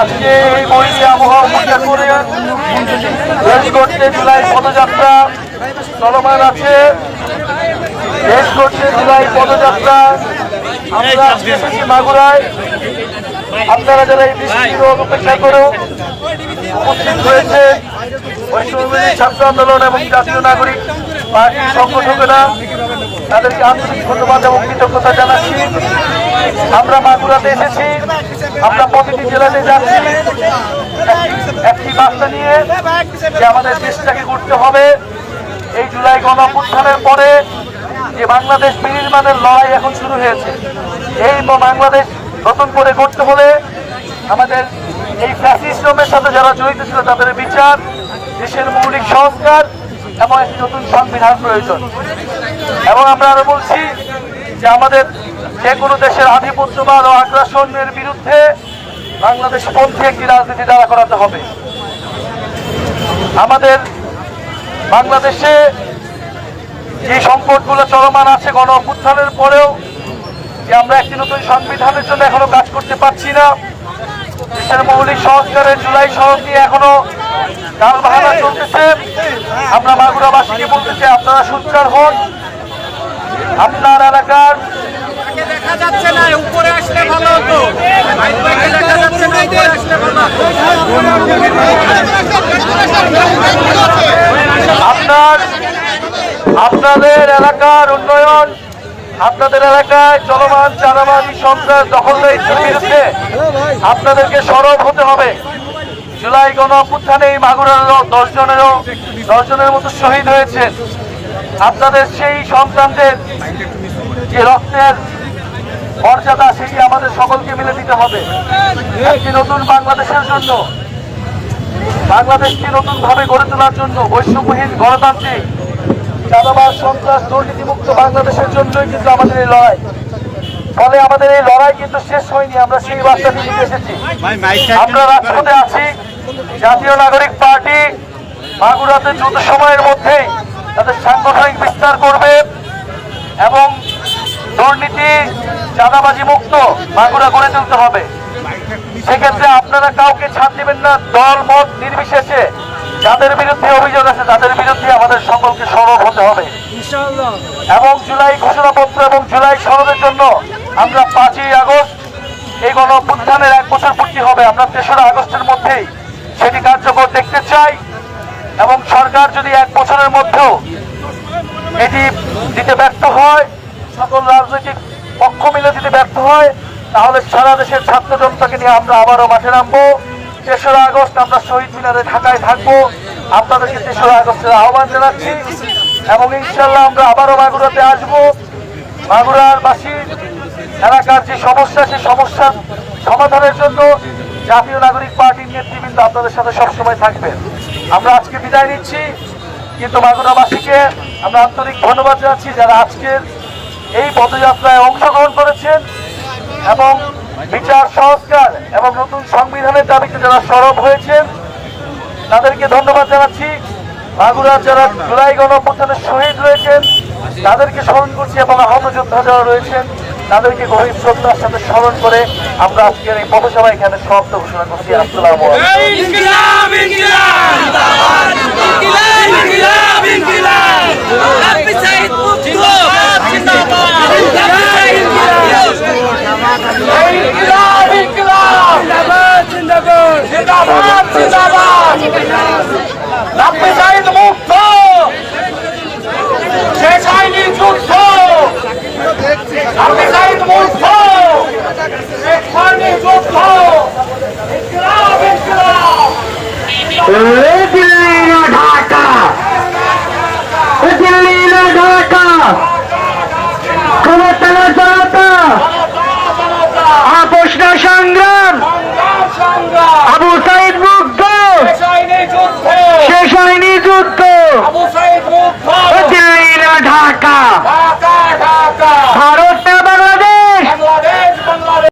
আজকে এই বইটি আবহাওয়া উপেক্ষা করে করতে জুলাই পদযাত্রা চলমান আছে। করতে জুলাই পদযাত্রা। আমরা মাগুরায়। আপনারা যারা এই বৃষ্টির অপেক্ষা করেও উপস্থিত হয়েছে ছাত্র আন্দোলন এবং জাতীয় নাগরিক পার্টির সংগঠকেরা, তাদেরকে আন্তরিক ধন্যবাদ এবং কৃতজ্ঞতা জানাচ্ছি। আমরা মাগুরাতে এসেছি। আমরা প্রতিটি জেলাতে যাচ্ছি। একটি- বার্তা নিয়ে যে আমাদের দেশটাকে করতে হবে। এই জুলাই গণঅভ্যুত্থানের পরে যে বাংলাদেশ বিনির্মাণের লড়াই এখন শুরু হয়েছে, এই বাংলাদেশ নতুন করে করতে হলে আমাদের এই ফ্যাসিজমের সাথে যারা জড়িত ছিল তাদের বিচার, দেশের মৌলিক সংস্কার এবং একটি নতুন সংবিধান প্রয়োজন। এবং আমরা আরও বলছি যে আমাদের যে কোনো দেশের আধিপত্যবাদ ও আগ্রাসনের বিরুদ্ধে বাংলাদেশ পন্থী একটি রাজনীতি দ্বারা করাতে হবে। আমাদের বাংলাদেশে যে সংকটগুলো চলমান আছে গণ অভ্যুত্থানের পরেও যে আমরা একটি নতুন সংবিধানের জন্য এখনও কাজ করতে পারছি না, দেশের মৌলিক সংস্কারের জুলাই সড়ক নিয়ে এখনও ডাল বাহানা চলতেছে। আমরা মাগুরাবাসীকে বলতে চাই, আপনারা সোচ্চার হন। আপনার এলাকার দেখা যাচ্ছে না উপরে আসলে ভালো হতো। দেখা যাচ্ছে না উপরে আসলে ভালো আপনার আপনাদের এলাকার উন্নয়ন আপনাদের এলাকায় চলমান চাঁদাবাজি সন্ত্রাস দখলদারিত্বের বিরুদ্ধে আপনাদেরকে সরব হতে হবে। জুলাই গণ অভ্যুত্থানে এই মাগুরারও দশ জনেরও দশ জনের মতো শহীদ হয়েছেন। আপনাদের সেই সন্তানদের যে রক্তের মর্যাদা সেটি আমাদের সকলকে মিলে দিতে হবে। একটি নতুন বাংলাদেশের জন্য বাংলাদেশকে নতুন ভাবে গড়ে তোলার জন্য বৈষম্যহীন গণতান্ত্রিক চাঁদাবাজ সন্ত্রাস দুর্নীতিমুক্ত বাংলাদেশের জন্যই কিন্তু আমাদের এই লড়াই। ফলে আমাদের এই লড়াই কিন্তু শেষ হয়নি আমরা সেই বার্তাটি নিয়ে এসেছি। আমরা রাজপথে আছি জাতীয় নাগরিক পার্টি মাগুরাতে দ্রুত সময়ের মধ্যেই তাদের সাংগঠনিক বিস্তার করবে এবং দুর্নীতি চাঁদাবাজি মুক্ত মাগুরা গড়ে তুলতে হবে। সেক্ষেত্রে আপনারা কাউকে ছাড় দিবেন না দল মত নির্বিশেষে যাদের বিরুদ্ধে অভিযোগ আছে তাদের বিরুদ্ধে আমাদের সকলকে সরব হতে হবে। এবং জুলাই ঘোষণাপত্র এবং জুলাই সরবের জন্য আমরা পাঁচই আগস্ট এই গণ অভ্যুত্থানের এক বছর পূর্তি হবে। আমরা তেসরা আগস্টের মধ্যেই সেটি কার্যকর দেখতে চাই। এবং সরকার যদি এক বছরের মধ্যেও এটি দিতে ব্যর্থ হয়, সকল রাজনৈতিক পক্ষ মিলে যদি ব্যর্থ হয়, তাহলে সারা দেশের ছাত্র জনতাকে নিয়ে আমরা আবারও মাঠে নামবো। তেসরা আগস্ট আমরা শহীদ মিনারে ঢাকায় থাকব। আপনাদেরকে তেসরা আগস্টের আহ্বান জানাচ্ছি এবং ইনশাল্লাহ আমরা আবারও মাগুরাতে আসব। মাগুরার বাসী এলাকার যে সমস্যা সেই সমস্যার সমাধানের জন্য জাতীয় নাগরিক পার্টির নেতৃবৃন্দ আপনাদের সাথে সবসময় থাকবেন। আমরা আজকে বিদায় নিচ্ছি। কিন্তু মাগুরাবাসীকে আমরা আন্তরিক ধন্যবাদ জানাচ্ছি যারা আজকের এই পদযাত্রায় অংশগ্রহণ করেছেন এবং বিচার, সংস্কার এবং নতুন সংবিধানের দাবিতে যারা সরব হয়েছেন, তাদেরকে ধন্যবাদ জানাচ্ছি। মাগুরার যারা জুলাই গণঅভ্যুত্থানের শহীদ রয়েছেন, তাদেরকে স্মরণ করছি এবং আহত যোদ্ধা যারা রয়েছেন তাদেরকে গভীর শ্রদ্ধার সাথে স্মরণ করে আমরা আজকের এই পথসভা এখানে সমাপ্ত ঘোষণা করছি। আসসালাম জিন্দাবাদ। জিন্দাবাদ। জিন্দাবাদ জিন্দাবাদ জিন্দাবাদ রাব্বি সাইদ মুক্ত শেষ হয়নি যুদ্ধ রাব্বি সাইদ মুক্ত শেষ হয়নি যুদ্ধ ইনকিলাব ইনকিলাব দিল্লি ঢাকা। দিল্লি ঢাকা। ক্ষমতা না জনতা সংগ্রাম। আবু মুগ্ধ। শেষ হয়নি যুদ্ধ। ঢাকা।